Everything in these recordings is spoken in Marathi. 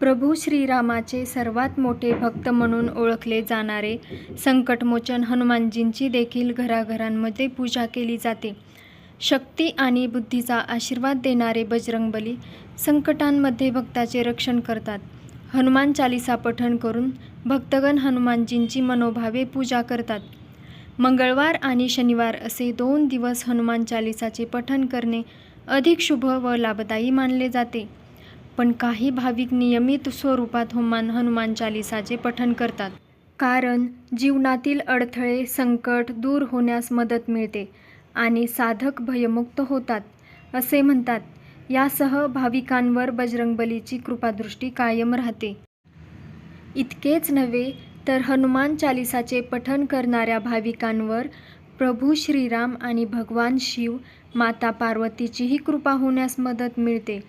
प्रभू श्रीरामाचे सर्वात मोठे भक्त म्हणून ओळखले जाणारे संकटमोचन हनुमानजींची देखील घराघरांमध्ये पूजा केली जाते. शक्ती आणि बुद्धीचा आशीर्वाद देणारे बजरंगबली संकटांमध्ये भक्ताचे रक्षण करतात. हनुमान चालिसा पठण करून भक्तगण हनुमानजींची मनोभावे पूजा करतात. मंगळवार आणि शनिवार असे दोन दिवस हनुमान चालिसाचे पठण करणे अधिक शुभ व लाभदायी मानले जाते. पण काही भाविक नियमित स्वरूपात हुमान हनुमान चालिसाचे पठण करतात. कारण जीवनातील अडथळे संकट दूर होण्यास मदत मिळते आणि साधक भयमुक्त होतात असे म्हणतात. यासह भाविकांवर बजरंगबलीची कृपादृष्टी कायम राहते. इतकेच नव्हे तर हनुमान चालिसाचे पठण करणाऱ्या भाविकांवर प्रभू श्रीराम आणि भगवान शिव माता पार्वतीचीही कृपा होण्यास मदत मिळते.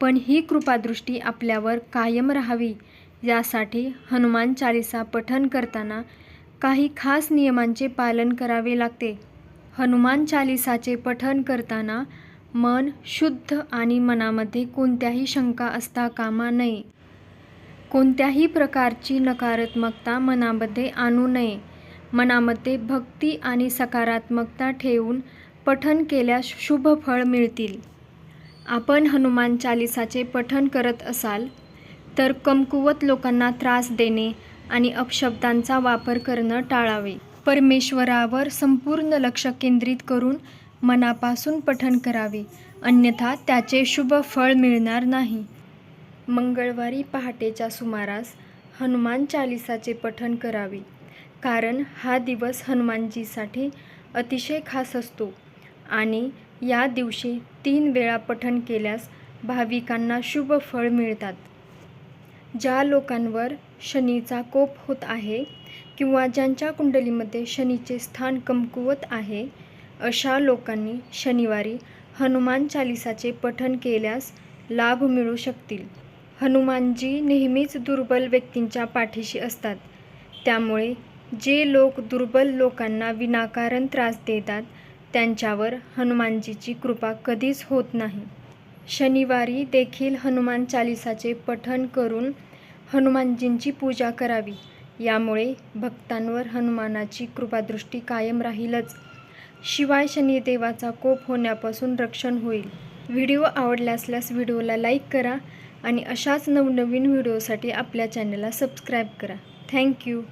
पण ही कृपादृष्टी आपल्यावर कायम राहावी यासाठी हनुमान चालिसा पठन करताना काही खास नियमांचे पालन करावे लागते. हनुमान चालिसाचे पठन करताना मन शुद्ध आणि मनामध्ये कोणत्याही शंका असता कामा नये. कोणत्याही प्रकारची नकारात्मकता मनामध्ये आणू नये. मनामध्ये भक्ती आणि सकारात्मकता ठेवून पठन केल्यास शुभ फळ मिळतील. आपण हनुमान चालिसाचे पठण करत असाल तर कमकुवत लोकांना त्रास देणे आणि अपशब्दांचा वापर करणं टाळावे. परमेश्वरावर संपूर्ण लक्ष केंद्रित करून मनापासून पठण करावे अन्यथा त्याचे शुभ फळ मिळणार नाही. मंगळवारी पहाटेच्या सुमारास हनुमान चालिसाचे पठण करावे कारण हा दिवस हनुमानजीसाठी अतिशय खास असतो आणि या दिवशी तीन वेळा पठण केल्यास भाविकांना शुभ फळ मिळतात. ज्या लोकांवर शनीचा कोप होत आहे किंवा ज्यांच्या कुंडलीमध्ये शनीचे स्थान कमकुवत आहे अशा लोकांनी शनिवारी हनुमान चालिसाचे पठण केल्यास लाभ मिळू शकतील. हनुमानजी नेहमीच दुर्बल व्यक्तींच्या पाठीशी असतात. त्यामुळे जे लोक दुर्बल लोकांना विनाकारण त्रास देतात त्यांच्यावर हनुमानजीची कृपा कधीच होत नाही. शनिवारी देखील हनुमान चालिसाचे पठण करून हनुमानजींची पूजा करावी. यामुळे भक्तांवर हनुमानाची कृपादृष्टी कायम राहीलच. शिवाय शनिदेवाचा कोप होण्यापासून रक्षण होईल. व्हिडिओ आवडला असल्यास व्हिडिओला लाईक करा आणि अशाच नवनवीन व्हिडिओसाठी आपल्या चॅनलला सबस्क्राईब करा. थँक्यू.